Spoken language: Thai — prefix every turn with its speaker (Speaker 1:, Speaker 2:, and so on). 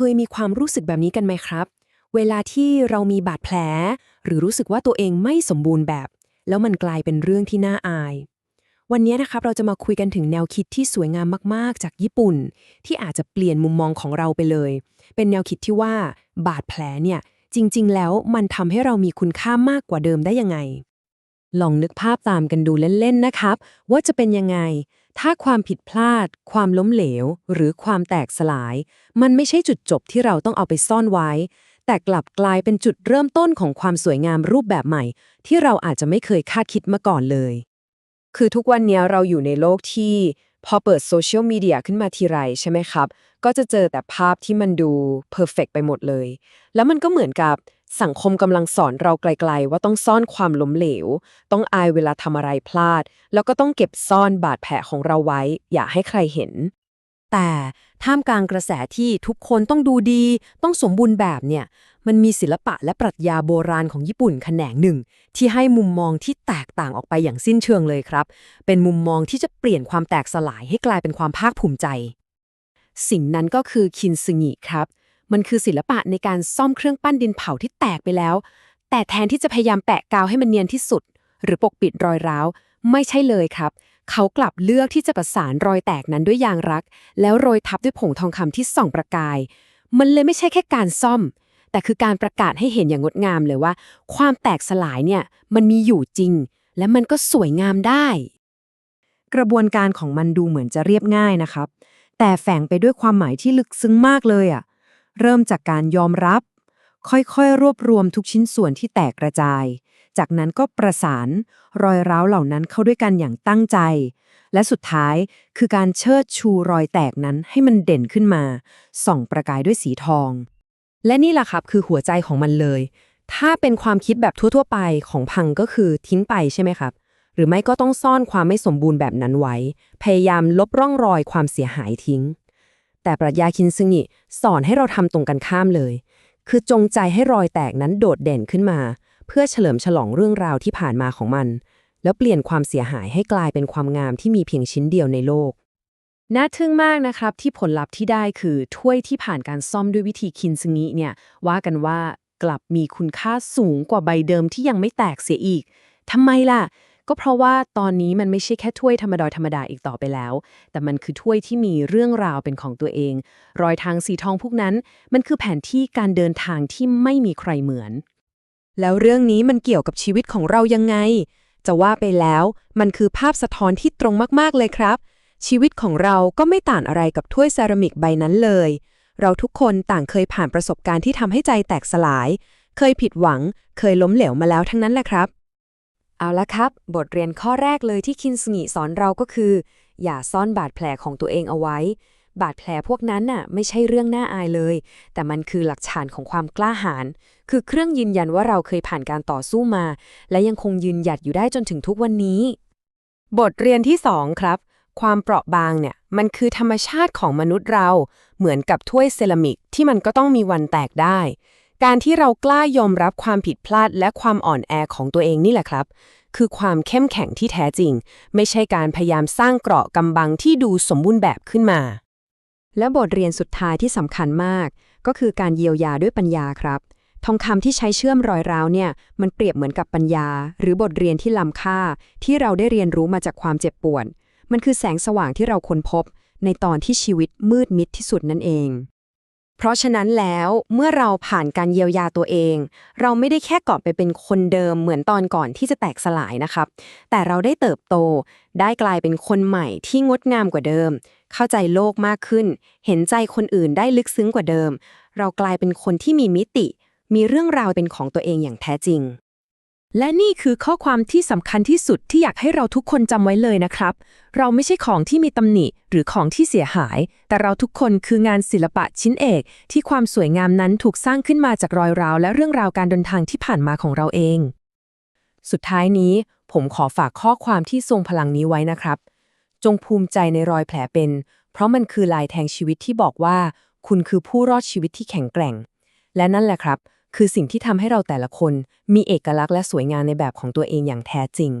Speaker 1: เคยมีความรู้สึกแบบนี้กันไหมครับ เวลาที่เรามีบาดแผล หรือรู้สึกว่าตัวเองไม่สมบูรณ์แบบ แล้วมันกลายเป็นเรื่องที่น่าอาย วันนี้นะครับเราจะมาคุยกันถึงแนวคิดที่สวยงามมากๆ จากญี่ปุ่น ที่อาจจะเปลี่ยนมุมมองของเราไปเลย เป็นแนวคิดที่ว่าบาดแผลเนี่ยจริง ๆ แล้วมันทำให้เรามีคุณค่ามากกว่าเดิมได้ยังไงลองนึกภาพตามกันดูเล่น ๆ นะครับ ว่าจะเป็นยังไง ถ้าความผิดพลาด ความล้มเหลว หรือความแตกสลาย มันไม่ใช่จุดจบที่เราต้องเอาไปซ่อนไว้ แต่กลับกลายเป็นจุดเริ่มต้นของความสวยงามรูปแบบใหม่ ที่เราอาจจะไม่เคยคาดคิดมาก่อนเลย คือทุกวันนี้เราอยู่ในโลกที่ พอเปิดโซเชียลมีเดียขึ้นมาทีไรใช่ไหมครับ ก็จะเจอแต่ภาพที่มันดูเพอร์เฟกไปหมดเลย แล้วมันก็เหมือนกับสังคมกำลังสอนเราไกลๆ ว่าต้องซ่อนความล้มเหลว ต้องอายเวลาทำอะไรพลาด แล้วก็ต้องเก็บซ่อนบาดแผลของเราไว้ อย่าให้ใครเห็น แต่ท่ามกลางกระแสที่ทุกคนต้องดูดี ต้องสมบูรณ์แบบเนี่ย มันมีศิลปะและปรัชญาโบราณของญี่ปุ่นแขนงหนึ่ง ที่ให้มุมมองที่แตกต่างออกไปอย่างสิ้นเชิงเลยครับ เป็นมุมมองที่จะเปลี่ยนความแตกสลายให้กลายเป็นความภาคภูมิใจ สิ่งนั้นก็คือคินซึงิครับ มันคือศิลปะในการซ่อมเครื่องปั้นดินเผาที่แตกไปแล้ว แต่แทนที่จะพยายามแปะกาวให้มันเนียนที่สุด หรือปกปิดรอยร้าว ไม่ใช่เลยครับ เขากลับเลือกที่จะประสานรอยแตกนั้นด้วยยางรัก แล้วโรยทับด้วยผงทองคำที่ส่องประกาย มันเลยไม่ใช่แค่การซ่อม แต่คือการประกาศให้เห็นอย่างงดงามเลยว่า ความแตกสลายเนี่ยมันมีอยู่จริง และมันก็สวยงามได้ กระบวนการของมันดูเหมือนจะเรียบง่ายนะครับ แต่แฝงไปด้วยความหมายที่ลึกซึ้งมากเลยอะเริ่มจากการยอมรับ ค่อยๆ รวบรวมทุกชิ้นส่วนที่แตกกระจาย จากนั้นก็ประสานรอยร้าวเหล่านั้นเข้าด้วยกันอย่างตั้งใจ และสุดท้ายคือการเชิดชูรอยแตกนั้นให้มันเด่นขึ้นมา ส่องประกายด้วยสีทอง และนี่แหละครับคือหัวใจของมันเลย ถ้าเป็นความคิดแบบทั่ว ๆ ไปของพังก็คือทิ้งไปใช่ไหมครับ หรือไม่ก็ต้องซ่อนความไม่สมบูรณ์แบบนั้นไว้ พยายามลบร่องรอยความเสียหายทิ้ง แต่ปรัชญาคินซึงิสอนให้เราทำตรงกันข้ามเลย คือจงใจให้รอยแตกนั้นโดดเด่นขึ้นมา เพื่อเฉลิมฉลองเรื่องราวที่ผ่านมาของมัน แล้วเปลี่ยนความเสียหายให้กลายเป็นความงามที่มีเพียงชิ้นเดียวในโลก น่าทึ่งมากนะครับที่ผลลัพธ์ที่ได้คือถ้วยที่ผ่านการซ่อมด้วยวิธีคินซึงิเนี่ยว่ากันว่ากลับมีคุณค่าสูงกว่าใบเดิมที่ยังไม่แตกเสียอีกทำไมล่ะ ก็เพราะว่าตอนนี้มันไม่ใช่แค่ถ้วยธรรมดาธรรมดาอีกต่อไปแล้ว แต่มันคือถ้วยที่มีเรื่องราวเป็นของตัวเอง รอยทางสีทองพวกนั้น มันคือแผนที่การเดินทางที่ไม่มีใครเหมือน แล้วเรื่องนี้มันเกี่ยวกับชีวิตของเรายังไง จะว่าไปแล้วมันคือภาพสะท้อนที่ตรงมากๆเลยครับ ชีวิตของเราก็ไม่ต่างอะไรกับถ้วยเซรามิกใบนั้นเลย เราทุกคนต่างเคยผ่านประสบการณ์ที่ทำให้ใจแตกสลาย เคยผิดหวัง เคยล้มเหลวมาแล้วทั้งนั้นแหละครับ เอาละครับ บทเรียนข้อแรกเลยที่คินสงิสอนเราก็คือ อย่าซ่อนบาดแผลของตัวเองเอาไว้ บาดแผลพวกนั้นน่ะไม่ใช่เรื่องน่าอายเลย แต่มันคือหลักฐานของความกล้าหาญ คือเครื่องยืนยันว่าเราเคยผ่านการต่อสู้มา และยังคงยืนหยัดอยู่ได้จนถึงทุกวันนี้ บทเรียนที่2ครับ ความเปราะบางเนี่ยมันคือธรรมชาติของมนุษย์เรา เหมือนกับถ้วยเซรามิกที่มันก็ต้องมีวันแตกได้ การที่เรากล้ายอมรับความผิดพลาดและความอ่อนแอของตัวเองนี่แหละครับคือความเข้มแข็งที่แท้จริง ไม่ใช่การพยายามสร้างเกราะกำบังที่ดูสมบูรณ์แบบขึ้นมา และบทเรียนสุดท้ายที่สำคัญมาก ก็คือการเยียวยาด้วยปัญญาครับ ทองคำที่ใช้เชื่อมรอยร้าวเนี่ยมันเปรียบเหมือนกับปัญญา หรือบทเรียนที่ล้ำค่า ที่เราได้เรียนรู้มาจากความเจ็บปวดมันคือแสงสว่างที่เราค้นพบ ในตอนที่ชีวิตมืดมิดที่สุดนั่นเอง เพราะฉะนั้นแล้วเมื่อเราผ่านการเยียวยาตัวเอง เราไม่ได้แค่เกาะไปเป็นคนเดิมเหมือนตอนก่อนที่จะแตกสลายนะครับ แต่เราได้เติบโต ได้กลายเป็นคนใหม่ที่งดงามกว่าเดิม เข้าใจโลกมากขึ้น เห็นใจคนอื่นได้ลึกซึ้งกว่าเดิม เรากลายเป็นคนที่มีมิติ มีเรื่องราวเป็นของตัวเองอย่างแท้จริง
Speaker 2: และนี่คือข้อความที่สำคัญที่สุดที่อยากให้เราทุกคนจำไว้เลยนะครับ เราไม่ใช่ของที่มีตำหนิหรือของที่เสียหาย แต่เราทุกคนคืองานศิลปะชิ้นเอก ที่ความสวยงามนั้นถูกสร้างขึ้นมาจากรอยร้าว และเรื่องราวการเดินทางที่ผ่านมาของเราเอง
Speaker 1: สุดท้ายนี้ ผมขอฝากข้อความที่ทรงพลังนี้ไว้นะครับ จงภูมิใจในรอยแผลเป็น เพราะมันคือลายแทงชีวิตที่บอกว่า คุณคือผู้รอดชีวิตที่แข็งแกร่ง และนั่นแหละครับ คือสิ่งที่ทำให้เราแต่ละคนมีเอกลักษณ์และสวยงามในแบบของตัวเองอย่างแท้จริง